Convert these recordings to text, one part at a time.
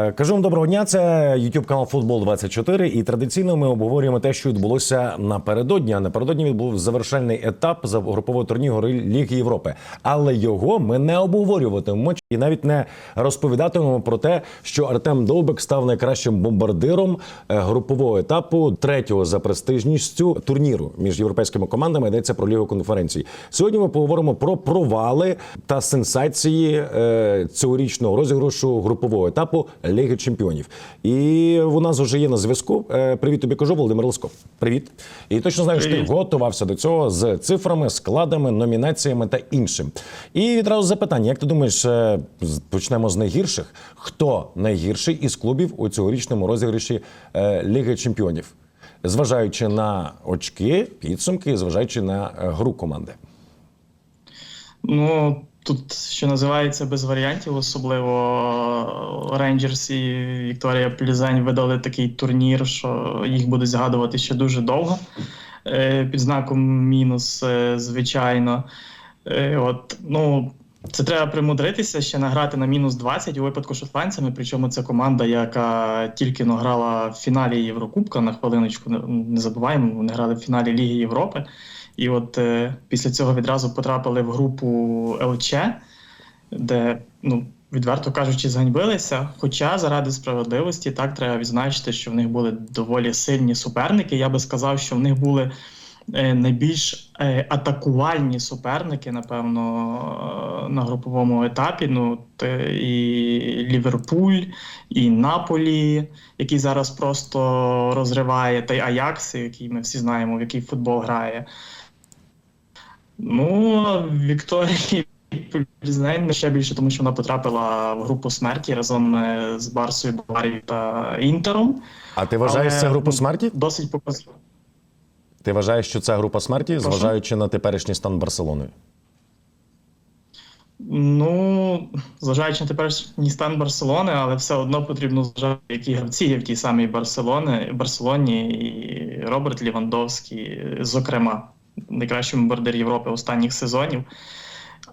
Е, Кажу вам доброго дня. Це YouTube канал Футбол 24 І традиційно ми обговорюємо те, що відбулося напередодні. А напередодні відбув завершальний етап за групового турніру Ліги Європи. Але його ми не обговорюватимемо і навіть не розповідатимемо про те, що Артем Довбик став найкращим бомбардиром е, групового етапу третього за престижністю турніру між європейськими командами. Йдеться про лігу конференцій. Сьогодні ми поговоримо про провали та сенсації е, цьогорічного розіграшу групового етапу Ліги Чемпіонів. І у нас вже є на зв'язку. Е, Привіт тобі кажу, Володимир Лесков. Привіт. І точно знаю, що ти готувався до цього з цифрами, складами, номінаціями та іншим. І відразу запитання: як ти думаєш, е, почнемо з найгірших? Хто найгірший із клубів у цьогорічному розіграші е, Ліги Чемпіонів? Зважаючи на очки, підсумки, зважаючи на гру команди. Ну, тут, що називається, без варіантів, особливо Рейнджерс і Вікторія Плюзень видали такий турнір, що їх будуть згадувати ще дуже довго. Е, Під знаком мінус, е, звичайно. Е, От, ну, це треба примудритися ще награти на мінус 20 у випадку шотландцями. Причому це команда, яка тільки но грала в фіналі Єврокубка на хвилиночку. Не забуваємо, вони грали в фіналі Ліги Європи. І от е, після цього відразу потрапили в групу ЛЧ, де, ну, відверто кажучи, зганьбилися. Хоча заради справедливості так треба відзначити, що в них були доволі сильні суперники. Я би сказав, що в них були е, найбільш е, атакувальні суперники, напевно, е, на груповому етапі. Ну, те і Ліверпуль, і Наполі, який зараз просто розриває, та й Аякс, який ми всі знаємо, в який футбол грає. Ну, Вікторії Плюзнень ще більше, тому що вона потрапила в групу смерті разом е, з Барсою, Баварією та Інтером. А ти вважаєш Але, це групу смерті? Досить показово. Ти вважаєш, що це група смерті, Прошу? зважаючи на теперішній стан Барселони? Ну, зважаючи на теперішній стан Барселони, але все одно потрібно зважати, які гравці є в тій самій Барселони, Барселоні, і Роберт Лівандовський, зокрема, найкращий бомбардир Європи останніх сезонів.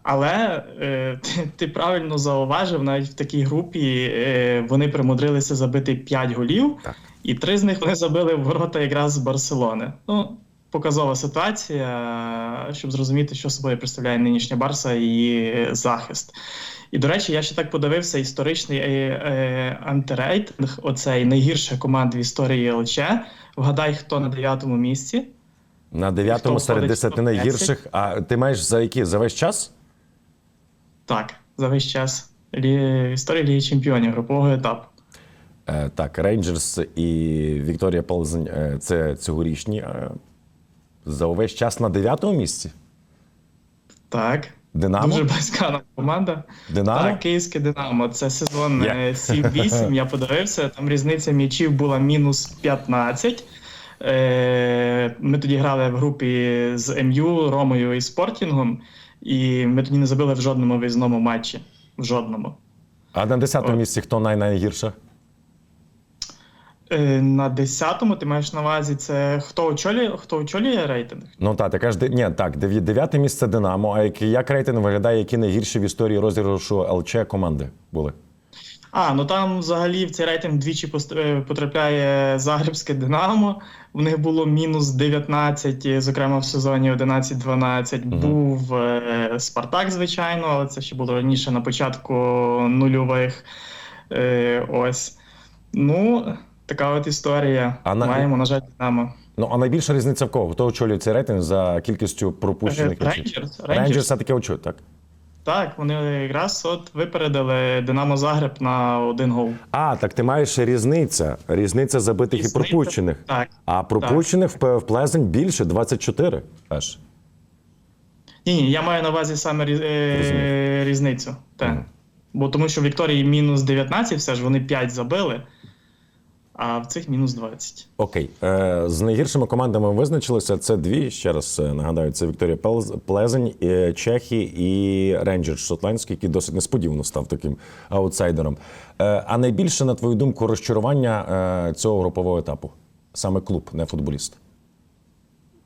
Але е, ти, ти правильно зауважив, навіть в такій групі е, вони примудрилися забити 5 голів, Так. і три з них вони забили в ворота якраз з Барселони. Ну, показова ситуація, щоб зрозуміти, що собою представляє нинішня Барса і її захист. І, до речі, я ще так подивився історичний е, е, антирейтинг, оцей найгірша команда в історії ЛЧ. Вгадай, хто на дев'ятому місці. На дев'ятому Хто серед входить в десяти топ-10? найгірших. А ти маєш за які? За весь час? Так, за весь час Лі... історії Ліги Чемпіонів групового етапу. Е, так, Рейнджерс і Вікторія Ползень е, це цьогорічні. Е, за увесь час на дев'ятому місці. Так. Динамо? Дуже близька команда. Динамо? Так, київське Динамо. Це сезон Я- е, 7-8. Я подивився. Там різниця м'ячів була мінус 15. Е, Ми тоді грали в групі з МЮ, Ромою і Спортінгом, і ми тоді не забили в жодному виїзному матчі. В жодному. А на десятому О. місці хто най найгірша? Е, На 10-му ти маєш на увазі це хто очолює, хто очолює рейтинг? Ну так, ти кажеш, ні, так, дев'я- дев'яте місце Динамо. А як, як рейтинг виглядає, які найгірші в історії розіграшу ЛЧ команди були? А, ну там взагалі в цей рейтинг двічі е, потрапляє Загребське Динамо. В них було мінус 19, е, зокрема в сезоні 11-12. Мгм. Був е, Спартак, звичайно, але це ще було раніше на початку нульових. Е, ось. Ну, така от історія. А Маємо, на жаль, Динамо. Ну, а найбільша різниця в кого? Хто очолює цей рейтинг за кількістю пропущених Е. Рейнджерс. Рейнджерс Рейнджерс. все-таки очолює, так? Так, вони якраз от випередили Динамо Загреб на один гол. А, так ти маєш різниця. Різниця забитих і пропущених. Так. А пропущених П- в Плезень більше 24 аж. Ні, ні, я маю на увазі саме різ- е, різницю. Так. Мгм. Бо тому що в Вікторії мінус 19, все ж вони 5 забили, а в цих мінус 20. Окей. Е, з найгіршими командами визначилися. Це дві. Ще раз е, нагадаю, це Вікторія Плезень, е, Чехії і Рейнджерс Шотландський, який досить несподівано став таким аутсайдером. Е, а найбільше, на твою думку, розчарування е, цього групового етапу? Саме клуб, не футболіст.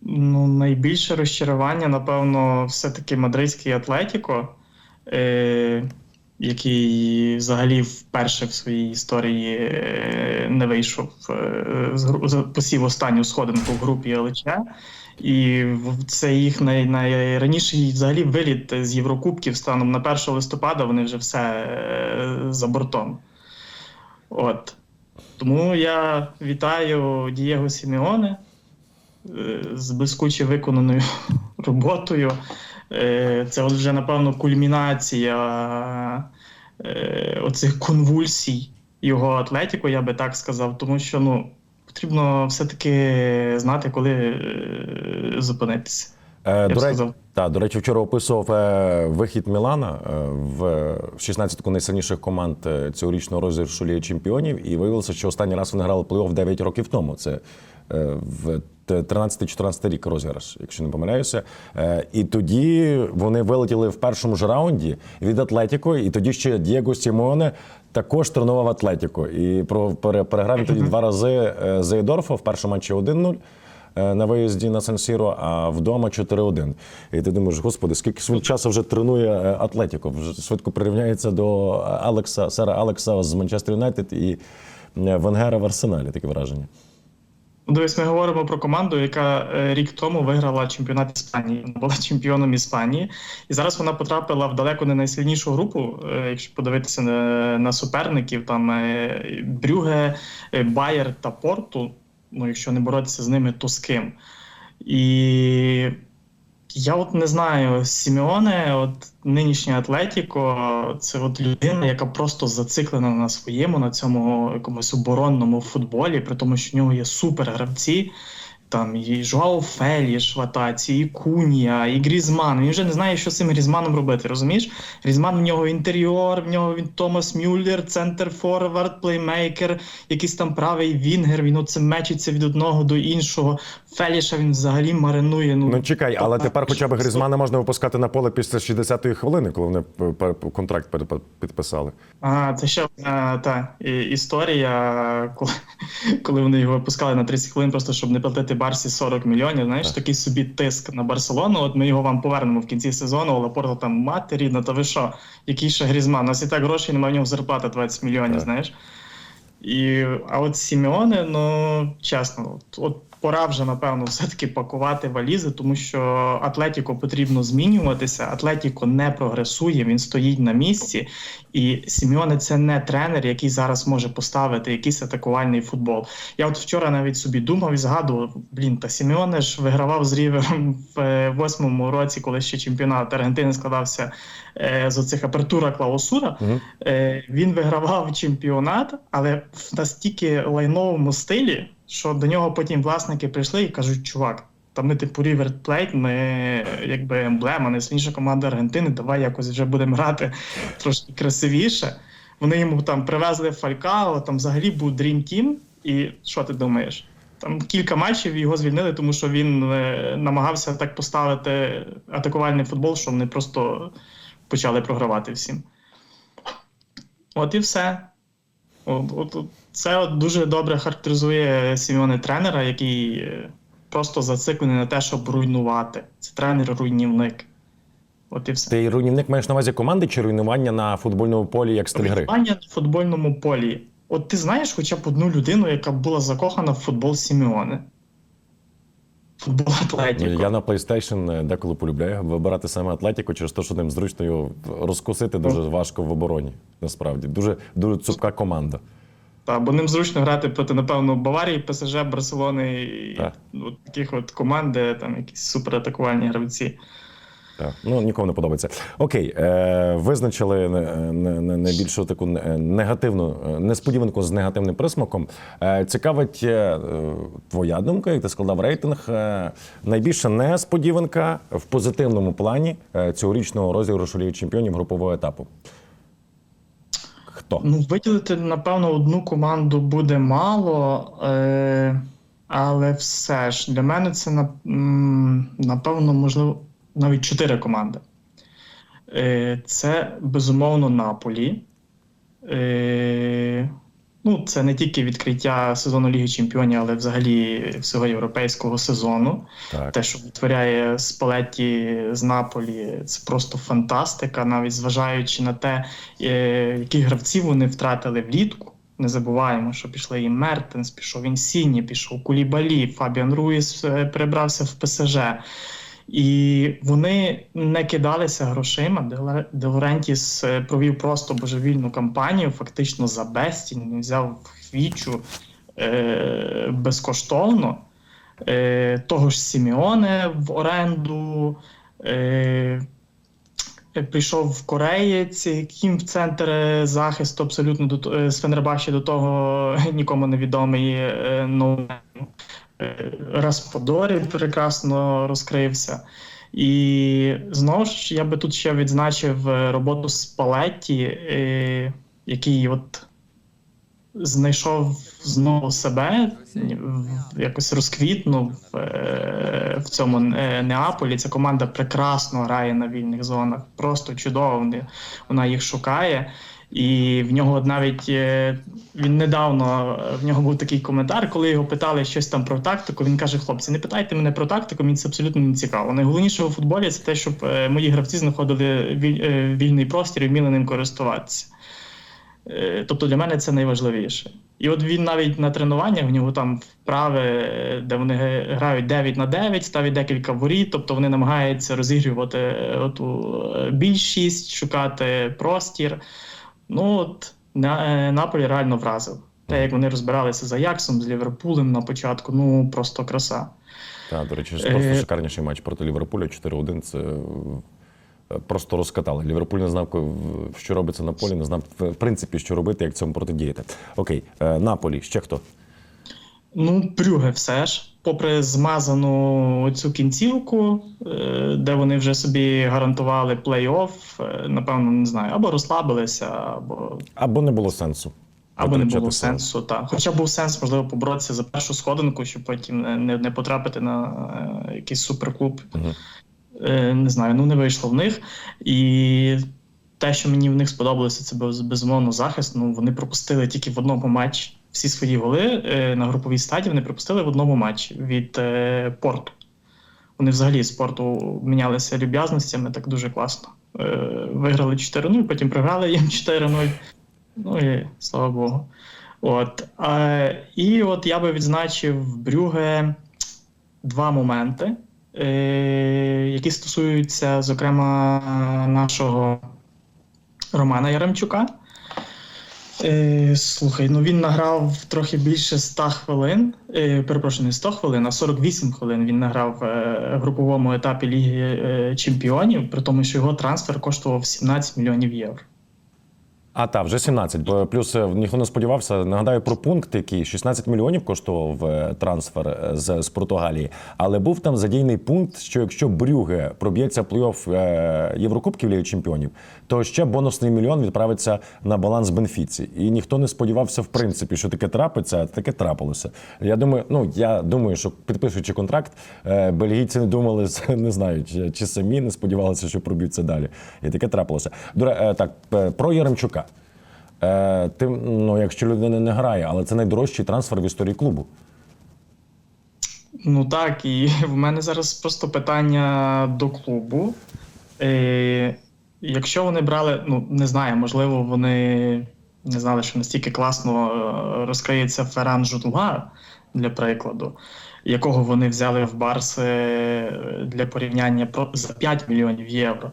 Ну, найбільше розчарування, напевно, все-таки мадридський Атлетіко. Е, який взагалі вперше в своїй історії е, не вийшов е, посів останню сходинку в групі ЛЧ. І це їх най, найраніший взагалі виліт з Єврокубків станом на 1 листопада. Вони вже все е, за бортом. От. Тому я вітаю Дієго Сімеоне е, з блискуче виконаною роботою. Е, Це от вже, напевно, кульмінація е, оцих конвульсій його атлетіку, я би так сказав, тому що ну, потрібно все-таки знати, коли е, зупинитися. Е, до, речі, та, до речі, вчора описував е, вихід Мілана е, в 16 найсильніших команд цьогорічного розіграшу Ліги Чемпіонів, і виявилося, що останній раз вони грали плей-офф 9 років тому. Це е, в 13-14 рік розіграш, якщо не помиляюся. Е, І тоді вони вилетіли в першому ж раунді від Атлетіко, і тоді ще Дієго Сімоне також тренував Атлетіко. І переграв тоді два рази е, Зейдорфа в першому матчі 1-0 е, на виїзді на Сан-Сіро, а вдома 4-1. І ти думаєш, господи, скільки свого часу вже тренує Атлетіко? Вже швидко прирівняється до Алекса, Сера Алекса з Манчестер Юнайтед і Венгера в Арсеналі. Таке враження. Ну, Дивись, ми говоримо про команду, яка е, рік тому виграла чемпіонат Іспанії. Вона була чемпіоном Іспанії, і зараз вона потрапила в далеко не найсильнішу групу. е, Якщо подивитися на, суперників, там е, Брюге, Байер та Порту. Ну, якщо не боротися з ними, то з ким? І я от не знаю, Сімеоне, от нинішнє Атлетіко, це от людина, яка просто зациклена на своєму, на цьому якомусь оборонному футболі, при тому, що в нього є супергравці. Там і Жуао Феліш в атаці, і Кунія, і Грізман. Він вже не знає, що з цим Грізманом робити. Розумієш? Грізман в нього інтер'єр, в нього він Томас Мюллер, центр форвард, плеймейкер, якийсь там правий вінгер. Він оце мечиться від одного до іншого. Феліша він взагалі маринує. Ну, Ну чекай, але тепер хоча б Грізмана можна випускати на поле після 60-ї хвилини, коли вони контракт підписали. А, це ще одна та історія, коли, коли вони його випускали на 30 хвилин, просто щоб не платити Барсі 40 мільйонів. Знаєш, Так. такий собі тиск на Барселону. От ми його вам повернемо в кінці сезону. а Лапорта там мати рідна, та ви що? Який ще Грізман? У нас і так грошей немає в нього зарплата 20 мільйонів, Так. знаєш. І, а от Сімеоне, ну чесно, от, от пора вже напевно все-таки пакувати валізи, тому що Атлетіко потрібно змінюватися. Атлетіко не прогресує, він стоїть на місці. І Сімеоне це не тренер, який зараз може поставити якийсь атакувальний футбол. Я от вчора навіть собі думав і згадував: блін, та Сімеоне ж вигравав з Рівером в е, восьмому році, коли ще чемпіонат Аргентини складався е, з оцих апертура клаусура. Угу. Е, він вигравав чемпіонат, але в настільки лайновому стилі, що до нього потім власники прийшли і кажуть: чувак, та ми типу River Plate, ми якби емблема, найсильніша команда Аргентини, давай якось вже будемо грати трошки красивіше. Вони йому там привезли Фалькао, там взагалі був Dream Team. І що ти думаєш? Там кілька матчів його звільнили, тому що він е, намагався так поставити атакувальний футбол, що вони просто почали програвати всім. От і все. От, от, це от дуже добре характеризує Сімеоне тренера, який е, просто зациклений на те, щоб руйнувати. Це тренер-руйнівник. От і все. Ти руйнівник маєш на увазі команди чи руйнування на футбольному полі як стиль гри? Руйнування на футбольному полі. От ти знаєш хоча б одну людину, яка була закохана в футбол Сімеоне? Футбол Атлетіко. Я на PlayStation деколи полюбляю вибирати саме Атлетіко через те, що ним зручно його розкусити дуже важко в обороні. Насправді дуже дуже цупка команда. Та, бо ним зручно грати проти, напевно, Баварії, ПСЖ, Барселони і Так. от таких от команд, де там якісь суператакувальні гравці. Так, ну нікому не подобається. Окей, е, визначили не- найбільшу таку негативну е, несподіванку з негативним присмаком. Е, цікавить е, е, твоя думка, як ти складав рейтинг. Е, найбільша несподіванка в позитивному плані е, цьогорічного розіграшу Ліги чемпіонів групового етапу. Хто? Ну, виділити, напевно, одну команду буде мало, е, але все ж для мене це на- напевно, можливо, навіть чотири команди. Е, це безумовно Наполі. Е, Ну, це не тільки відкриття сезону Ліги Чемпіонів, але взагалі всього європейського сезону. Так. Те, що витворяє Спалетті з Наполі, це просто фантастика, навіть зважаючи на те, е, яких гравців вони втратили влітку. Не забуваємо, що пішли і Мертенс, пішов Інсіні, пішов Кулібалі, Фабіан Руїс е, перебрався в ПСЖ. І вони не кидалися грошима. Де Де Лорентіс е, провів просто божевільну кампанію, фактично за безцінь. Взяв хвічу е, безкоштовно. Е, того ж Сіміоне в оренду. Е, Прийшов в Кореєць, Кім в центр е, захисту абсолютно до е, з Фенербахче до того нікому невідомий е, ноунейм. Е, Расподорі прекрасно розкрився. І знову ж я би тут ще відзначив е, роботу Спалетті, е, який от знайшов знову себе, якось розквітнув в цьому Неаполі. Ця команда прекрасно грає на вільних зонах, просто чудово. Вона їх шукає. І в нього навіть е, він недавно в нього був такий коментар, коли його питали щось там про тактику. Він каже: хлопці, не питайте мене про тактику, мені це абсолютно не цікаво. Найголовніше у футболі це те, щоб е, мої гравці знаходили е, вільний простір і вміли ним користуватися. Тобто для мене це найважливіше. І от він навіть на тренуваннях в нього там вправи, де вони грають 9 на 9, ставить декілька воріт, тобто вони намагаються розігрівати е, оту більшість, шукати простір. Ну от е, Наполі реально вразив. Те, як вони розбиралися з Аяксом, з Ліверпулем на початку, ну просто краса. Так, до речі, просто Е, шикарніший матч проти Ліверпуля 4-1. Це е, просто розкатали. Ліверпуль не знав, що робиться на полі, не знав, в принципі, що робити, як цьому протидіяти. Окей, Наполі, ще хто? Ну, Брюге все ж, попри змазану цю кінцівку, е, де вони вже собі гарантували плей-офф, е, напевно, не знаю, або розслабилися, або, Або не було сенсу. або не було сенсу. Та. Хоча був сенс, можливо, поборотися за першу сходинку, щоб потім не, не, потрапити на е, якийсь суперклуб. Мгм. Е, не знаю, ну не вийшло в них. І те, що мені в них сподобалося, це без- безумовно захист. Ну, вони пропустили тільки в одному матчі. Всі свої голи е, на груповій стадії вони пропустили в одному матчі від е, порту. Вони взагалі з порту мінялися люб'язностями так дуже класно. Е, виграли 4-0, потім програли їм 4-0. Ну і слава Богу. От. І от я би відзначив Брюге два моменти, які стосуються, зокрема, нашого Романа Яремчука. Е, слухай, ну він награв трохи більше 100 хвилин. Е, перепрошую, не 100 хвилин, а 48 хвилин він награв е, в груповому етапі Ліги е, Чемпіонів, при тому, що його трансфер коштував 17 мільйонів євро. А так, вже 17. Бо плюс е, ніхто не сподівався. Нагадаю про пункт, який 16 мільйонів коштував е, трансфер е, з, з Португалії. Але був там задійний пункт, що якщо Брюге проб'ється плей-офф Єврокубків Ліги Чемпіонів, то ще бонусний мільйон відправиться на баланс Бенфіці. І ніхто не сподівався, в принципі, що таке трапиться, а таке трапилося. Я думаю, ну я думаю, що підписуючи контракт, бельгійці не думали, не знаю, чи, чи самі не сподівалися, що проб'ються далі. І таке трапилося. До ре- е, так, про Яремчука. Е, ти, ну, якщо людина не грає, але це найдорожчий трансфер в історії клубу. Ну так, і в мене зараз просто питання до клубу. Е, якщо вони брали, ну не знаю, можливо, вони не знали, що настільки класно е, розкриється Ферран Жутлар, для прикладу, якого вони взяли в Барс е, для порівняння за 5 мільйонів євро.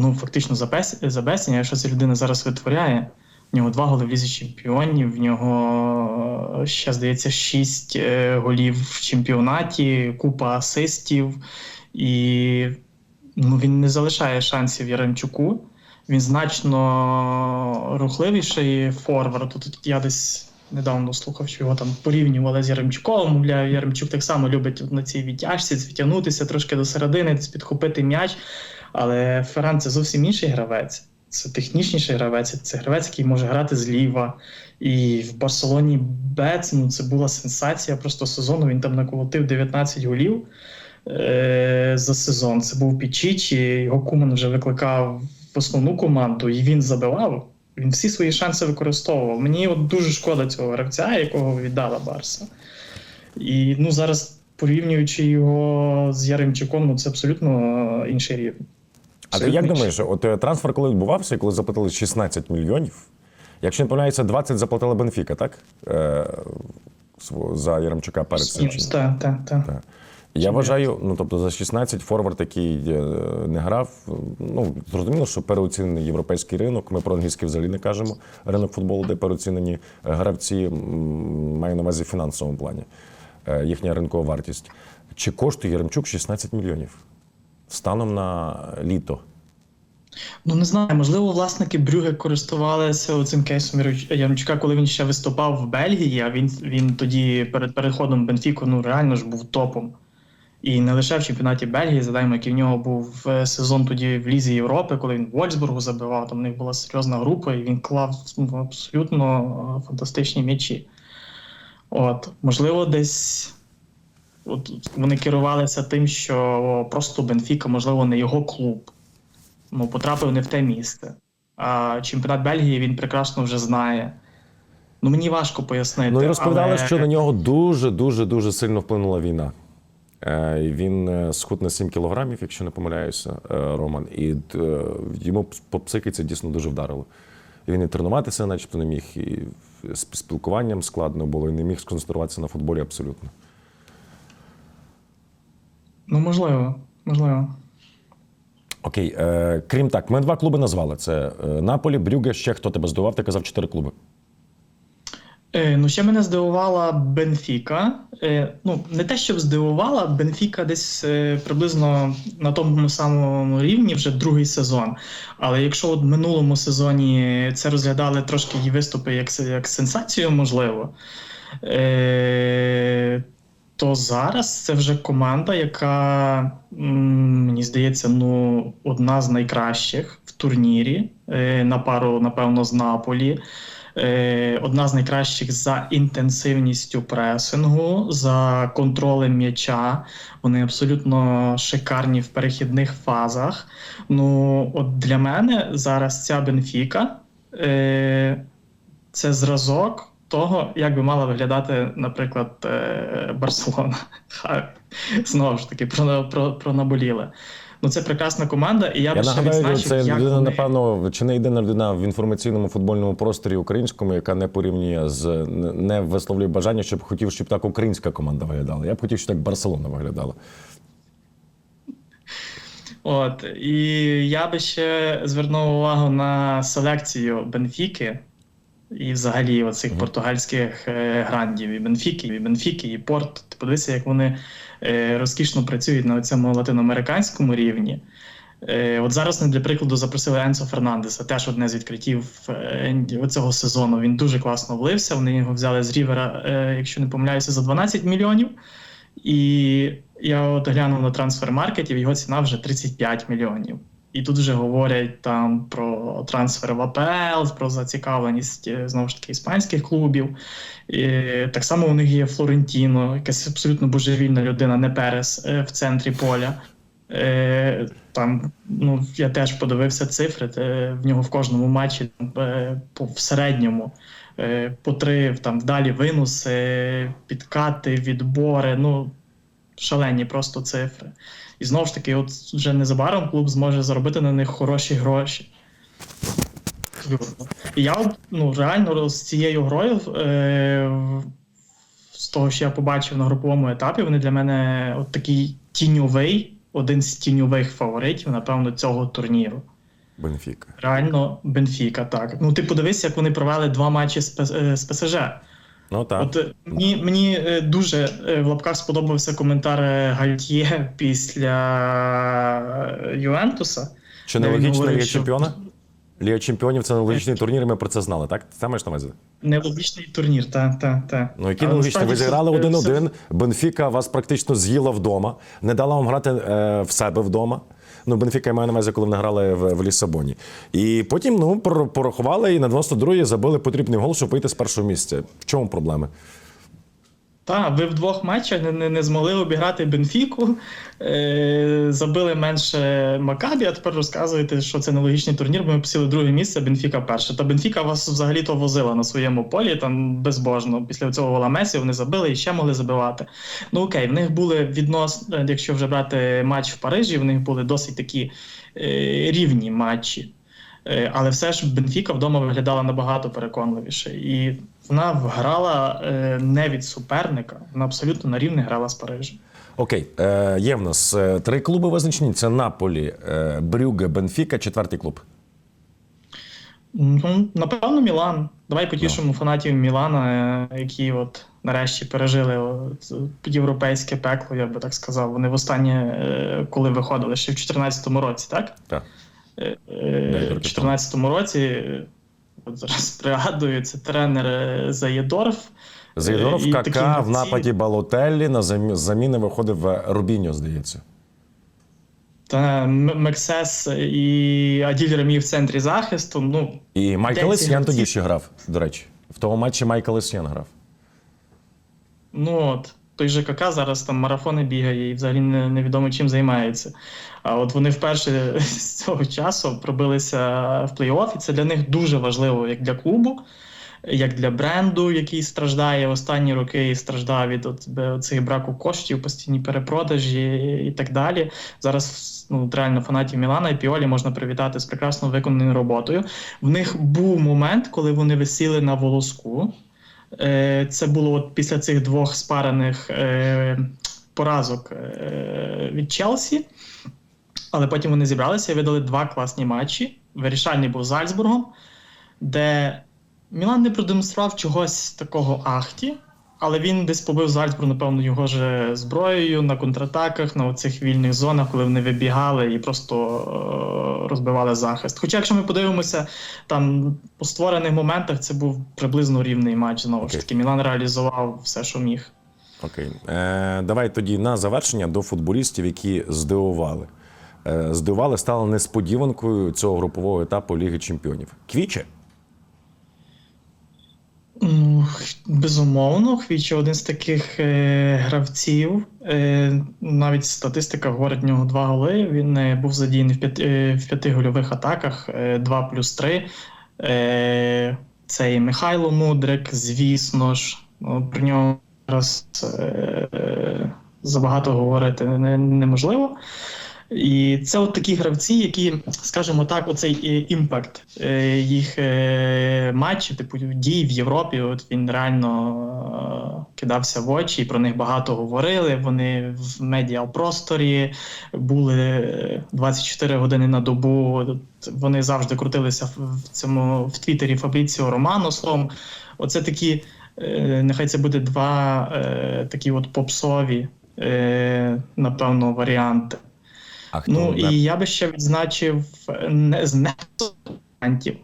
Ну, фактично за, пес, за безцінь, якщо ця людина зараз витворяє. В нього два голи в лізі чемпіонів, в нього е, ще, здається, шість е, голів в чемпіонаті, купа асистів. І ну, він не залишає шансів Яремчуку. Він значно рухливіший форвард. Тут я десь недавно слухав, що його там порівнювали з Яремчуком. Мовляв, Яремчук так само любить на цій відтяжці відтягнутися трошки до середини, підхопити м'яч. Але Ферран це зовсім інший гравець. Це технічніший гравець, це гравець, який може грати зліва. І в Барселоні Бец, ну це була сенсація просто сезону. Він там наколотив 19 голів е- за сезон. Це був Пічічі, його Куман вже викликав в основну команду, і він забивав. Він всі свої шанси використовував. Мені от дуже шкода цього гравця, якого віддала Барса. І ну, зараз, порівнюючи його з Яремчуком, ну це абсолютно е, інший рівень. А ти як думаєш, от е, трансфер, коли відбувався, і коли заплатили 16 мільйонів, якщо не помиляюся, 20 заплатила Бенфіка, так? Е, за Яремчука перед цим. Мінус, так, так, так. Так. Я вважаю, ну тобто за 16 форвард, який е, не грав. Ну зрозуміло, що переоцінений європейський ринок. Ми про англійський взагалі не кажемо. Ринок футболу, де переоцінені е, гравці, м, маю на увазі в фінансовому плані. Е, Їхня ринкова вартість. Чи коштує Яремчук 16 мільйонів станом на літо? Ну не знаю, можливо, власники Брюге користувалися цим кейсом Яр- Яремчука, коли він ще виступав в Бельгії, а він, він тоді перед переходом Бенфіку ну реально ж був топом. І не лише в чемпіонаті Бельгії, згадаємо, який в нього був е, сезон тоді в Лізі Європи, коли він в Вольсбургу забивав, там в них була серйозна група, і він клав абсолютно е, фантастичні м'ячі. От, можливо, десь от, вони керувалися тим, що просто Бенфіка, можливо, не його клуб ну, потрапив не в те місце. А чемпіонат Бельгії він прекрасно вже знає. Ну, мені важко пояснити. Ну і розповідали, але... що на нього дуже дуже дуже сильно вплинула війна. Е, Він е, схуд на 7 кілограмів, якщо не помиляюся, е, Роман. І йому по психіці це дійсно дуже вдарило. Він і тренуватися, начебто, не міг, і з спілкуванням складно було, і не міг сконцентруватися на футболі абсолютно. Ну, можливо, можливо. Окей, е, крім так, ми два клуби назвали: це е, Наполі, Брюге, ще хто тебе здивував, ти казав чотири клуби. Е, ну, ще мене здивувала Бенфіка. Е, ну, не те, щоб здивувала, Бенфіка десь е, приблизно на тому самому рівні вже другий сезон. Але якщо от в минулому сезоні це розглядали трошки її виступи як, як сенсацію, можливо, е, то зараз це вже команда, яка, мені здається, ну, одна з найкращих в турнірі е, на пару, напевно, з Наполі. Е, Одна з найкращих за інтенсивністю пресингу, за контролем м'яча. Вони абсолютно шикарні в перехідних фазах. Ну, от для мене зараз ця Бенфіка е, це зразок того, як би мала виглядати, наприклад, е, Барселона. Знову ж таки, про, про, про наболіле. Ну, це прекрасна команда, і я, Я би ще нагадаю, відзначив, це як людина, вони... напевно, чи не єдина людина в інформаційному футбольному просторі українському, яка не порівнює з не висловлює бажання, щоб хотів, щоб так українська команда виглядала. Я б хотів, щоб так Барселона виглядала. От і я би ще звернув увагу на селекцію Бенфіки і взагалі оцих Мгм. португальських е, грандів і Бенфіки, і Бенфіки, і Порт. Ти подивися, як вони е, розкішно працюють на цьому латиноамериканському рівні. Е, От зараз вони для прикладу запросили Енсо Фернандеса, теж одне з відкриттів е, цього сезону. Він дуже класно влився. Вони його взяли з Рівера, е, якщо не помиляюся, за 12 мільйонів. І я от глянув на трансфер-маркеті, його ціна вже 35 мільйонів. І тут вже говорять там про трансфер в АПЛ, про зацікавленість е, знову ж таки іспанських клубів. І так само у них є Флорентіно, якась абсолютно божевільна людина, не Перес е, в центрі поля. Е, там, ну, я теж подивився цифри. В нього в кожному матчі по в середньому по три там далі винуси, підкати, відбори. Ну шалені просто цифри. І знову ж таки, от вже незабаром клуб зможе заробити на них хороші гроші. І я ну, реально з цією грою, е, з того, що я побачив на груповому етапі, вони для мене от такий тіньовий, один з тіньових фаворитів, напевно, цього турніру. Бенфіка. Реально, Бенфіка, так. Ну, ти подивись, як вони провели два матчі з, П- е, з ПСЖ. Ну так. От е, мені, мені е, дуже е, в лапках сподобався коментар Гальтьє після Ювентуса. Чи нелогічна Ліга що- Чемпіона? Ліга Чемпіонів це нелогічний турнір, ми про це знали, так? Це маєш на увазі? Нелогічний турнір, так, так, так. Ну, який нелогічний? Ви зіграли один-один. Бенфіка вас практично з'їла вдома, не дала вам грати е, в себе вдома. Ну, Бенфіка я маю на увазі, коли вони грали в, в Лісабоні. І потім ну, пор- порахували і на 92-й забили потрібний гол, щоб вийти з першого місця. В чому проблеми? Так, ви в двох матчах не, не, змогли обіграти Бенфіку, е, забили менше Макабі, а тепер розказуєте, що це нелогічний турнір, бо ми посіли друге місце, Бенфіка перше. Та Бенфіка вас взагалі-то возила на своєму полі, там безбожно. Після цього гола Месі вони забили і ще могли забивати. Ну окей, в них були відносно, якщо вже брати матч в Парижі, в них були досить такі е, рівні матчі. Е, Але все ж Бенфіка вдома виглядала набагато переконливіше. І вона грала е, не від суперника, вона абсолютно на рівні грала з Парижем. Окей, е, є в нас три клуби визначені: це Наполі, е, Брюге, Бенфіка, четвертий клуб. Ну, напевно, Мілан. Давай потішимо фанатів Мілана, які от нарешті пережили європейське пекло, я би так сказав. Вони востаннє, е, коли виходили ще в 2014 році, так? Так. Е, Дев'ять е, В років 2014 році, е, от зараз пригадую, це тренер е, Заєдорф. Зайдоров, Е, і такі в нападі Балотеллі, на заміни виходив е, Рубіньо, здається. Та Мексес і Аділь Ремі в центрі захисту. Ну, І Майкл Де ці Есьян гравці? тоді ще грав, до речі. В тому матчі Майкл Есьян грав. Ну от, той же КК зараз там марафони бігає і взагалі не, невідомо чим займається. А от вони вперше з цього часу пробилися в плей-офф, і це для них дуже важливо, як для клубу, як для бренду, який страждає останні роки і страждав від от, цих браку коштів, постійні перепродажі і так далі. Зараз ну, реально фанатів Мілана і Піолі можна привітати з прекрасно виконаною роботою. В них був момент, коли вони висіли на волоску. Е, Це було от після цих двох спарених е, поразок е, від Челсі. Але потім вони зібралися і видали два класні матчі. Вирішальний був з Зальцбургом, де Мілан не продемонстрував чогось такого ахті, але він десь побив Зальцбург, напевно, його же зброєю на контратаках, на оцих вільних зонах, коли вони вибігали і просто е, розбивали захист. Хоча, якщо ми подивимося, там по створених моментах це був приблизно рівний матч. Знову ж таки, Мілан реалізував все, що міг. Окей. Е, давай тоді на завершення до футболістів, які здивували. Е, здивували, стали несподіванкою цього групового етапу Ліги Чемпіонів. Квіче? Ну, безумовно, Хвіче один з таких е, гравців. Е, навіть статистика говорить в нього два голи. Він е, був задіяний в п'яти, е, в п'яти гольових атаках, е, 2 плюс 3. Е, це і Михайло Мудрик, звісно ж. Ну, про нього зараз е, е, забагато говорити не, неможливо. І це от такі гравці, які, скажімо так, оцей е, імпакт е, їх е, матчів, типу дій в Європі. От він реально кидався в очі, про них багато говорили. Вони в медіапросторі були е, 24 години на добу. Вони завжди крутилися в- цьому в Твіттері Фабріціо Романо. Словом, оце такі, нехай це буде два такі от попсові, напевно, варіанти. А хто Ну і я би ще відзначив е, не з варіантів.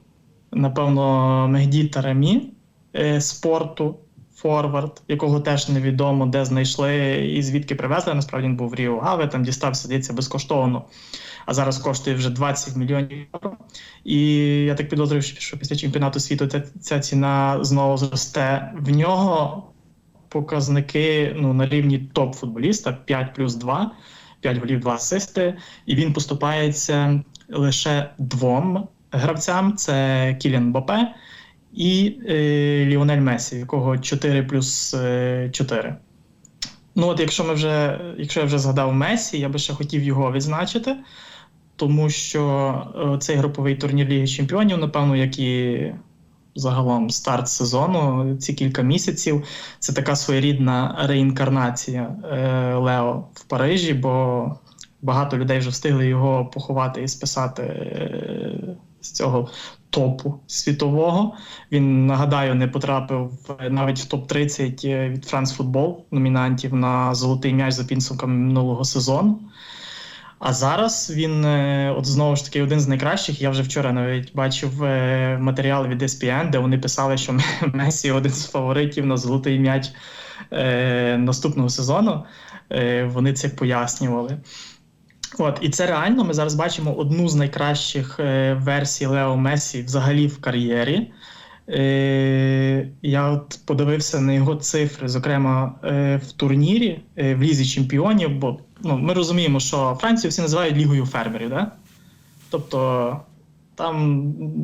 Напевно, Мегді Тарамі е, спорту, форвард, якого теж невідомо, де знайшли і звідки привезли. Насправді він був в Ріо Гаве, там дістався, здається, безкоштовно. А зараз коштує вже 20 мільйонів євро. І я так підозрюю, що після чемпіонату світу ця, ця ціна знову зросте. В нього показники ну, на рівні топ-футболіста 5 плюс 2. 5 голів, 2 асисти, і він поступається лише двом гравцям: це Кіліан Бопе і е, Ліонель Месі, якого 4 плюс е, 4. Ну, от якщо ми вже, якщо я вже згадав Месі, я би ще хотів його відзначити, тому що е, цей груповий турнір Ліги Чемпіонів, напевно, як і загалом старт сезону, ці кілька місяців, це така своєрідна реінкарнація е, Лео в Парижі, бо багато людей вже встигли його поховати і списати е, з цього топу світового. Він, нагадаю, не потрапив навіть в топ-30 від France Football номінантів на золотий м'яч за підсумками минулого сезону. А зараз він, е, от знову ж таки, один з найкращих. Я вже вчора навіть бачив е, матеріал від ESPN, де вони писали, що Месі один з фаворитів на золотий м'яч е, наступного сезону. Вони це пояснювали. От, і це реально. Ми зараз бачимо одну з найкращих версій Лео Месі взагалі в кар'єрі. Я от подивився на його цифри, зокрема в турнірі в Лізі Чемпіонів, бо ну, ми розуміємо, що Францію всі називають лігою фермерів, да? Тобто там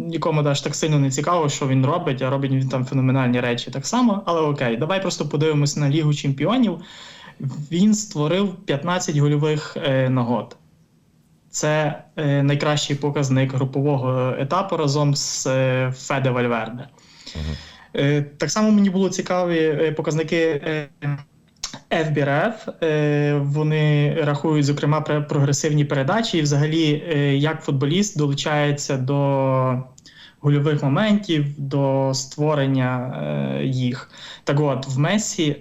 нікому аж так сильно не цікаво, що він робить, а робить він там феноменальні речі так само. Але окей, давай просто подивимося на Лігу Чемпіонів. Він створив 15 гольових е, нагод. Це е, найкращий показник групового етапу разом з е, Феде Вальверде. Е, так само мені було цікаві е, показники е, FBRF. Е, вони рахують, зокрема, про прогресивні передачі, і взагалі, е, як футболіст долучається до гольових моментів, до створення е, їх. Так от, в Месі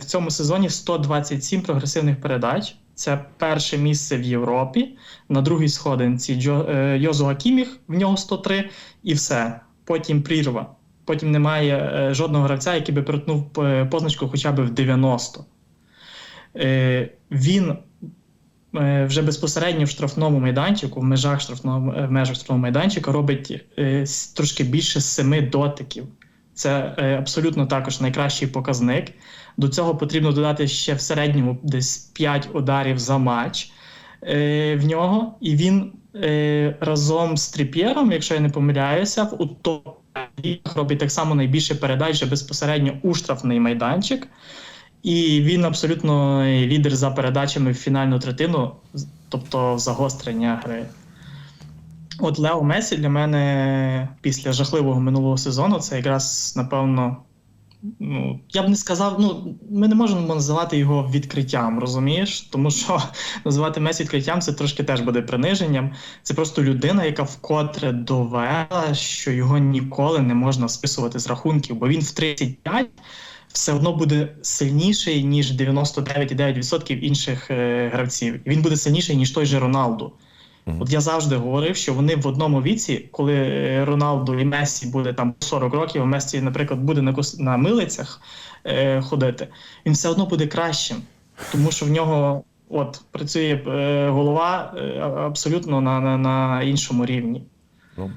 в цьому сезоні 127 прогресивних передач. Це перше місце в Європі. На другій сходинці Джо, Йозу Акіміх, в нього 103, і все. Потім прірва. Потім немає жодного гравця, який би перетнув е, позначку хоча б в 90. Е, він е, вже безпосередньо в штрафному майданчику, в межах штрафного е, в межах штрафного майданчика, робить трошки більше семи дотиків. Це абсолютно також найкращий показник. До цього потрібно додати ще в середньому десь 5 ударів за матч в нього. І він разом з Тріп'єром, якщо я не помиляюся, в- топ робить так само найбільше передач безпосередньо у штрафний майданчик. І він абсолютно лідер за передачами в фінальну третину, тобто в загострення гри. От Лео Месі для мене після жахливого минулого сезону це якраз, напевно, ну, я б не сказав, ну, ми не можемо називати його відкриттям, розумієш? Тому що називати Месі відкриттям це трошки теж буде приниженням. Це просто людина, яка вкотре довела, що його ніколи не можна списувати з рахунків, бо він в 35 все одно буде сильніший, ніж 99,9% інших е, гравців. Він буде сильніший, ніж той же Роналду. Мгм. От я завжди говорив, що вони в одному віці, коли е, Роналду і Мессі буде там 40 років, а Мессі, наприклад, буде на, кос- на милицях е, ходити, він все одно буде кращим, тому що в нього от працює е, голова е, абсолютно на, на, на іншому рівні. Ну,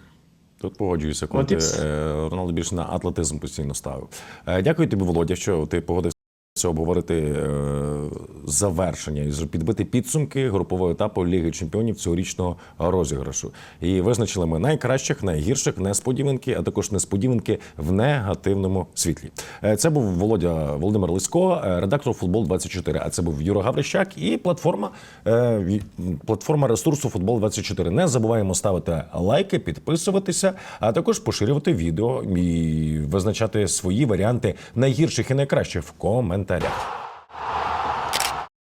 тут погоджуюся, коли ти, е, Роналду більше на атлетизм постійно ставив. Е, Дякую тобі, Володя, що ти погодився обговорити е, завершення і підбити підсумки групового етапу Ліги Чемпіонів цьогорічного розіграшу. І визначили ми найкращих, найгірших, несподіванки, а також несподіванки в негативному світлі. Е, Це був Володя Володимир Лисько, е, редактор Футбол 24 А це був Юра Гаврищак і платформа, платформа ресурсу Футбол 24 Не забуваємо ставити лайки, підписуватися, а також поширювати відео і визначати свої варіанти найгірших і найкращих в коментарях.